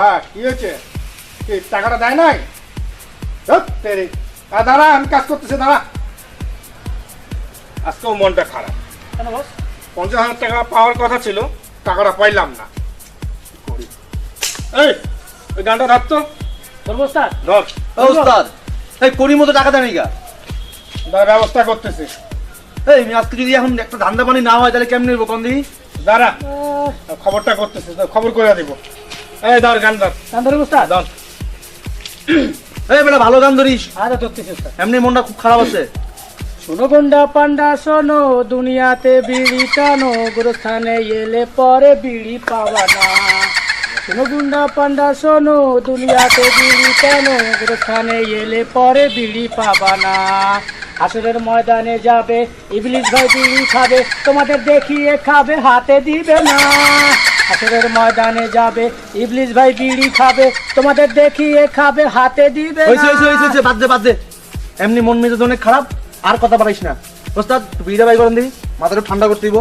হ্যাঁ কি হয়েছে? কি টাকাটা দেয় নাই। দাঁড়া আমি কাজ করতেছি দাঁড়া। আজকেও মনটা খারাপ। কেন বস পঞ্চাশ হাজার টাকা পাওয়ার কথা ছিল টাকাটা পাইলাম না। এই ওই গানটা রাখতো বলব ওস্তাদ ধর। ও এই করির মতো টাকা দেন গা ব্যবস্থা করতেছি। এই আজকে যদি এখন একটা ধান্দা পানি না হয় তাহলে কেমন নেব দাঁড়া। খবরটা করতেছে খবর করে দিব। এই ধর গান ধর গান ধরবো ওস্তাদ ধর। এই বেটা ভালো গান ধরিস। আচ্ছা ধরতেছি ওস্তাদ এমনি মনটা খুব খারাপ আছে। শোনো গন্ডা পান্ডা শোনো দুনিয়াতে বিড়ি টানো গুরুস্থানে এলে পরে বিড়ি পাবা না। শোনো গুন্ডা পান্ডা শোনো দুনিয়াতে বিড়ি টানো গুরুস্থানে এলে পরে বিড়ি পাবা না। আসরের ময়দানে যাবে ইবলিশ ভাই বিড়ি খাবে তোমাদের দেখিয়ে খাবে হাতে দিবে না। আসরের ময়দানে যাবে ইবলিশ ভাই বিড়ি খাবে তোমাদের দেখিয়ে খাবে হাতে দিবে হয়েছে না। হয়েছে হয়েছে বাদ দে বাদ দে। এমনি মন মেজাজ অনেক খারাপ আর কথা পারিস না। ওস্তাদ বিড়া বাই করেন দিই মাথাটা ঠান্ডা করতে দিব।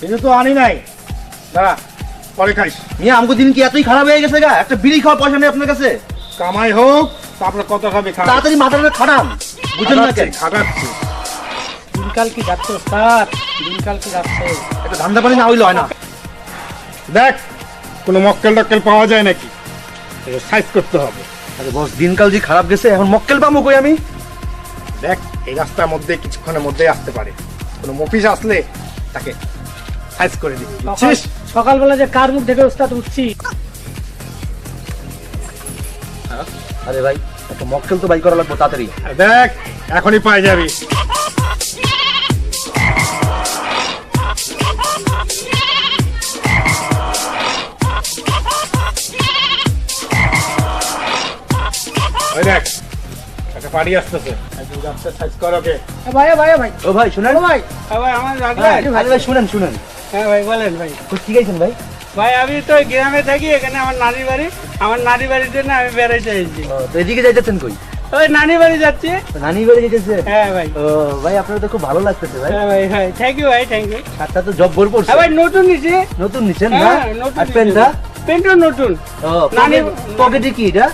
কিন্তু তো আনি নাই। দাঁড়া পরে খাইস। মিয়া আমাকে দিন কি এতই খারাপ হয়ে গেছে গা? একটা বিড়ি খাওয়ার পয়সা নেই আপনার কাছে? কামাই হোক তারপরে কত খাবে খা তাড়াতাড়ি মাথাটা খারাপ বুঝেন না কেন? খাটাচ্ছি। দিনকাল কি যাচ্ছে ওস্তাদ? দিনকাল কি যাচ্ছে? একটা ধান্দা পানি না হইলে হয় না। দেখ কোনো মক্কেল টক্কেল পাওয়া যায় নাকি? সাইজ করতে হবে। আরে বস দিনকাল যে খারাপ গেছে এখন মক্কেল পাবো কই আমি? দেখ এই রাস্তার মধ্যে কিছুক্ষণের মধ্যে আসতে পারে। কোনো মফিস আসলে তাকে সাইজ করে দিবি বুঝছিস? সকালবেলা যে কার মুখ দেখে ওস্তাদ উঠছি। আরে ভাই একটা মক্কেল তো বাই করা লাগবে তাড়াতাড়ি। আর দেখ এখনই পাই যাবি। একটা আসতেছে। একদম যাচ্ছে সাইজ কর ওকে ভাই ভাই ভাই। ও ভাই শুনেন? ও ভাই ভাই আমার হ্যাঁ, আরে ভাই শুনেন শুনেন। হ্যাঁ ভাই বলেন ভাই। কই কি ভাই? ভাই আমি তো গ্রামে থাকি এখানে আমার নানি বাড়ি। আমার নানি বাড়ির জন্য আমি বেড়াইতে এসেছি। তো এদিকে যাইতেছেন কই? ওই নানি বাড়ি যাচ্ছি। নানি বাড়ি যেতেছে হ্যাঁ ভাই। ও ভাই আপনার তো খুব ভালো লাগতেছে ভাই। হ্যাঁ ভাই হ্যাঁ থ্যাংক ইউ ভাই থ্যাংক ইউ তো জব ভর হ্যাঁ ভাই নতুন নিছি। নতুন নিছেন না? হ্যাঁ নতুন আর নতুন। ও নানি- পকেটে কি এটা?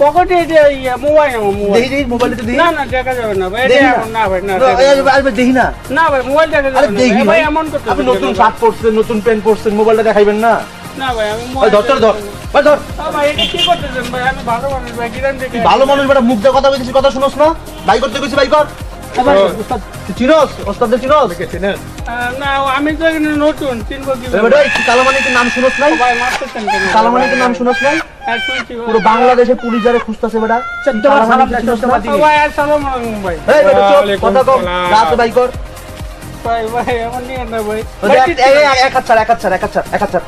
পকেটে এটা ইয়ে, মোবাইল মোবাইল। দেখি দেখি মোবাইলটা দেখি। না না দেখা যাবে না ভাই এটা না। ভাই না না, দেখা এই, যাবে না। আরে দেখি না। না ভাই মোবাইল দেখা আরে যাবে না ভাই এমন করতে আপনি নতুন শার্ট পরছেন নতুন প্যান্ট পরছেন মোবাইলটা দেখাইবেন না। না ভাই আমি মোবাইল ধর ধর ভাই ধর। ভাই এটা কি করতেছেন ভাই? আমি ভালো মানুষ ভাই কিরান দেখে ভালো মানুষ বেটা মুখ দিয়ে কথা বলছিস কথা শুনোস না। ভাই করতে কইছিস ভাই কর। চিনোস? ওস্তাদদের চিনোস? চিনেন? না আমি তো নতুন চিনবো কি এ বেটা এই তুই কালো মানিকের নাম শুনোস নাই? ভাই মারতেছেন কেন? কালো মানিকের নাম শুনোস নাই? হ্যাঁ। পুরো বাংলাদেশে পুলিশ যারে খুঁজতাছে বেটা তোমার কালো সালাম মানিক চিনোস না? ও ভাই আসসালামু আলাইকুম ভাই। এই বেটা চুপ, ওয়ালাইকুম কথা কম সালাম। যা কর। ভাই ভাই এমন নিয়ে না ভাই। ওই ভাই, দেখ, দিচ্ছি, এই, এই, এক হাত ছাড় এক হাত ছাড় এক হাত ছাড় এক হাত ছাড়।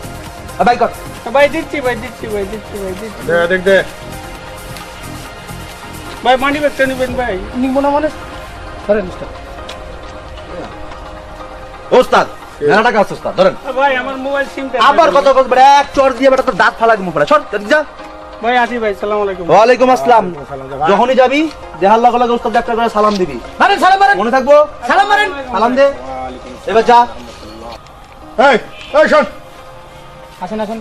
আ, কর। ভাই দিচ্ছি ভাই দিচ্ছি ভাই দিচ্ছি ভাই দিচ্ছি। দে দেখ ভাই মানি ব্যাগটা নিবেন ভাই। নিব না মানে? ধরেন উস্তাদ। ওস্তাদ মেলা টাকা আছে ওস্তাদ ধরেন। ভাই আমার মোবাইল সিমটা আবার কথা কস বেটা এক চড় দিয়ে বেটা তোর দাঁত ফালা দিব বেটা চল যা। ভাই আসি ভাই সালাম আলাইকুম। ওয়ালাইকুম আসসালাম। সালাম যা, ভাই। যখনই যাবি দেহার লগে লগে ওস্তাদ একটা করে সালাম দিবি। মারেন সালাম মারেন। মনে থাকব? সালাম মারেন। সালাম দে। এবার যা। এই এই শোন। আসেন আসেন।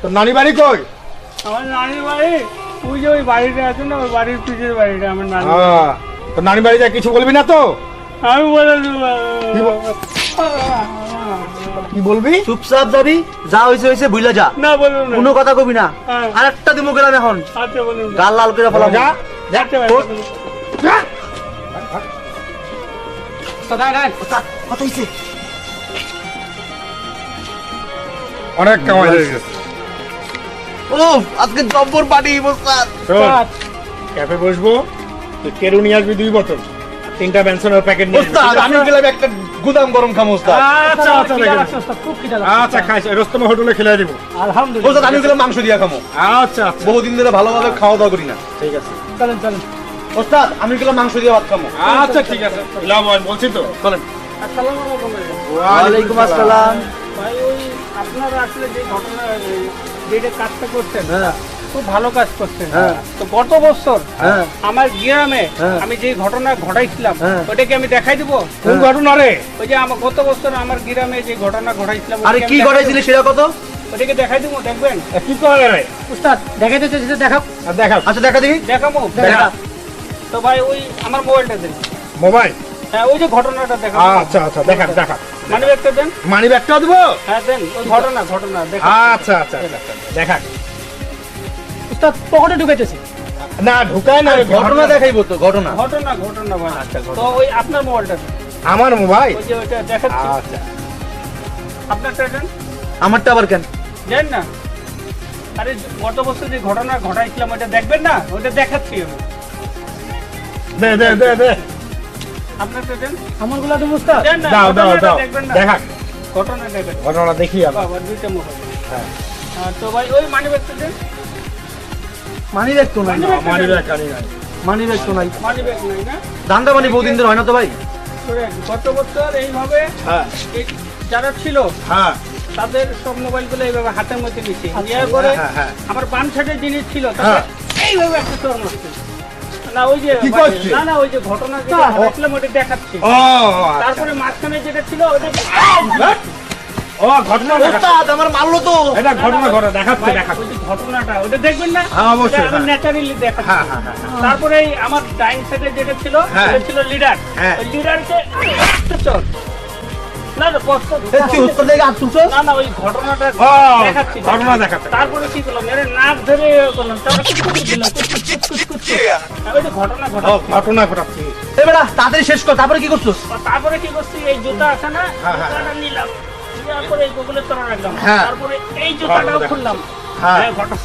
তোর নানি বাড়ি কই? আমার নানির বাড়ি ওই যে ওই বাড়িটা আছে না ওই বাড়ির পিছের বাড়িটা আমার নানি। হ্যাঁ বাড়ি যা কিছু বলবি না তো? আমি বলে কি বলবি? চুপচাপ যাবি যা হইছে হইছে বুইলা যা। না কোনো কথা কবি না। হ্যাঁ। আর একটা দিমু গেলাম এখন। আচ্ছা বলুন। গাল লাল করে ফেলাম যা। আচ্ছা যা। কথা হইছে? অনেক কামাই হয়ে গেছে। ও আজকে জব্বর ওস্তাদ ক্যাফে বসবো কেরু নিয়ে আসবি দুই বোতল। তিনটা বেনসনের প্যাকেট নিয়ে ওস্তাদ আমি গেলাম একটা গুদাম গরম খামো ওস্তাদ। আচ্ছা আচ্ছা ওস্তাদ, খুব খিদা লাগছে। আচ্ছা খাইস রোস্তম হোটেলে খেলে দিব। আলহামদুলিল্লাহ। ওস্তাদ আমি গেলাম মাংস দিয়া খামো। আচ্ছা আচ্ছা। বহুদিন ধরে ভালোভাবে খাওয়া দাওয়া করি না। ঠিক আছে। চলেন চলেন। ওস্তাদ আমি গেলাম মাংস দিয়ে ভাত খামো। আচ্ছা ঠিক আছে। লাভ বলছি তো। চলেন। আসসালামু আলাইকুম। ভাই। ওয়ালাইকুম আসসালাম। ভাই ওই আপনারা আসলে যে ঘটনা যেটা কাজটা করছেন হ্যাঁ। খুব ভালো কাজ করছেন। হ্যাঁ। তো গত বছর হ্যাঁ। আমার গ্রামে। আমি যে ঘটনা ঘটাইছিলাম। ওটাকে আমি দেখাই দিব? কোন ঘটনা রে? ওই যে আমার গত বছর আমার গ্রামে যে ঘটনা ঘটাইছিলাম আরে কি ঘটাইছিলি সেটা কত? ওটাকে দেখাই দিব দেখবেন? কি করে রে? উস্তাদ দেখাইতে চাইছে দেখাও। দেখাও। আচ্ছা দেখা দেখি। দেখাবো? দেখা। তো ভাই ওই আমার মোবাইলটা দেন মোবাইল? হ্যাঁ ওই যে ঘটনাটা দেখা আচ্ছা আচ্ছা দেখা দেখা মানে একটা দেন দিবো? হ্যাঁ দেন। ঘটনা ঘটনা দেখা আচ্ছা আচ্ছা আচ্ছা, আচ্ছা, দেখা উস্তাদ পকেটে ঢুকাইতেছে না ঢুকায় না ঘটনা। দেখাইবো তো ঘটনা। ঘটনা ঘটনা আচ্ছা। তো ওই আপনার মোবাইলটা আমার মোবাইল? ওই যে ওইটা দেখাচ্ছি। আচ্ছা। আপনারটা দেন। আমারটা আবার কেন? দেন না। আরে গত বছর যে ঘটনা ঘটাইছিলাম ওটা দেখবেন না? ওটা দেখাচ্ছি আমি। দে দে দে দে। আপনারটা দেন আমারগুলা তো উস্তাদ দাও দাও দাও। দেখা ঘটনা দেখি দুইটা মোবাইল হ্যাঁ। তো ভাই ওই মানি ব্যাগটা দেন মানি ব্যাগ তো নাই মানি ব্যাগ মানি ব্যাগ তো নাই। মানি ব্যাগ নাই না? ধান্দা মানি বহুদিন ধরে হয় না তো ভাই? গত বছর এইভাবে হ্যাঁ। যারা ছিল হ্যাঁ। তাদের সব মোবাইলগুলো এইভাবে হাতের মধ্যে নিচ্ছে নেওয়ার হ্যাঁ, হ্যাঁ। আমার বাম সাইডের জিনিস ছিল। এইভাবে একটা চোর মারছে। না ওই যে কি করছে? না না ওই যে ঘটনা যেটা ঘটাইছিলাম ওটা দেখাচ্ছি। ও আচ্ছা। তারপরে মাঝখানে যেটা ছিল ওটা ও ঘটনা ওস্তাদ আমার মারলো তো। এটা ঘটনা ঘটনা দেখাচ্ছে দেখাচ্ছে। ঘটনাটা ওটা দেখবেন না? হ্যাঁ, অবশ্যই, আমি হ্যাঁ। ন্যাচারালি দেখাচ্ছি। হ্যাঁ হ্যাঁ হ্যাঁ তারপরে আমার ডাইন সাইডে যেটা ছিল হ্যাঁ। ওটা ছিল লিডার হ্যাঁ। ওই লিডারকে না না কষ্ট না না ওই ঘটনাটা দেখাচ্ছি ঘটনা দেখাচ্ছে। তারপরে কি করলাম? এর নাক ধরে ইয়ে করলাম তারপরে ঘটনা ঘটাচ্ছে। তাড়াতাড়ি শেষ কর তারপরে কি করছ তারপরে কি করছি এই জুতা আছে না হ্যাঁ, হ্যাঁ, জুতাটা নিলাম। তারপরে রাখলাম। হ্যাঁ। তারপরে এই জুতাটাও খুললাম। হ্যাঁ। ঘটনা।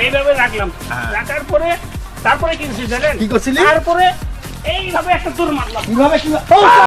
এইভাবে রাখলাম। রাখার পরে তারপরে কি করছি জানেন? কি করছিলি? তারপরে এইভাবে একটা দূর মারলাম। কীভাবে কীভাবে?